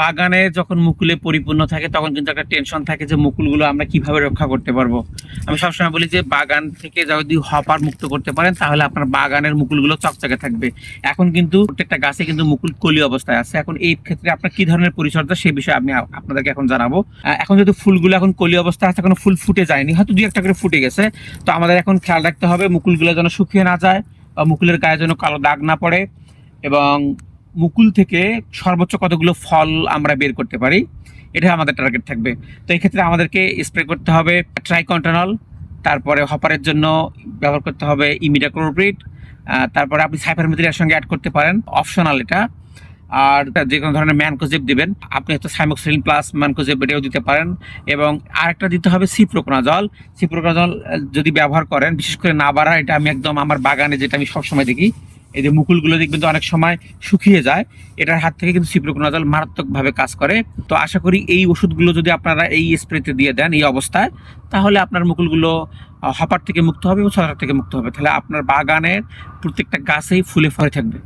বাগানে যখন মুকুলে পরিপূর্ণ থাকে, তখন কিন্তু একটা টেনশন থাকে যে মুকুলগুলো আমরা কীভাবে রক্ষা করতে পারব। আমি সবসময় বলি যে বাগান থেকে যদি হপার মুক্ত করতে পারেন, তাহলে আপনার বাগানের মুকুলগুলো চকচকে থাকবে। এখন কিন্তু প্রত্যেকটা গাছে কিন্তু মুকুল কলি অবস্থায় আছে। এখন এই ক্ষেত্রে আপনার কি ধরনের পরিচর্যা, সেই বিষয়ে আমি আপনাদেরকে এখন জানাব। এখন যেহেতু ফুলগুলো এখন কলি অবস্থায় আছে, এখনও ফুল ফুটে যায়নি। হয়তো দুই একটা করে ফুটে গেছে। তো আমাদের এখন খেয়াল রাখতে হবে মুকুলগুলো যেন শুকিয়ে না যায়, বা মুকুলের গায়ে যেন কালো দাগ না পড়ে এবং মুকুল থেকে সর্বোচ্চ কতগুলো ফল আমরা বের করতে পারি এটা আমাদের টার্গেট থাকবে। তো এই ক্ষেত্রে আমাদেরকে স্প্রে করতে হবে ট্রাইকন্টানল তারপরে হপারের জন্য ব্যবহার করতে হবে ইমিডাক্লোরোপ্রিড তারপরে আপনি সাইফারমেথিনের সঙ্গে অ্যাড করতে পারেন অপশনাল এটা। আর যে কোনো ধরনের ম্যানকোজেব দিবেন, আপনি হয়তো সাইমোক্সিলিন প্লাস ম্যানকোজেব এটাও দিতে পারেন। এবং আরেকটা দিতে হবে সিপ্রোকোনাজল সিপ্রোকোনাজল যদি ব্যবহার করেন, বিশেষ করে না বাড়া এটা আমি একদম আমার বাগানে যেটা আমি সবসময় দেখি এই যে মুকুলগুলো দেখবেন তো অনেক সময় শুকিয়ে যায়, এটার হাত থেকে কিন্তু সিপ্রোকোনাজল মারাত্মকভাবে কাজ করে। তো আশা করি এই ওষুধগুলো যদি আপনারা এই স্প্রেতে দিয়ে দেন, এই অবস্থায়, তাহলে আপনার মুকুলগুলো হপার থেকে মুক্ত হবে এবং ছড়ার থেকে মুক্ত হবে। তাহলে আপনার বাগানের প্রত্যেকটা গাছেই ফুলে ফলে থাকবে।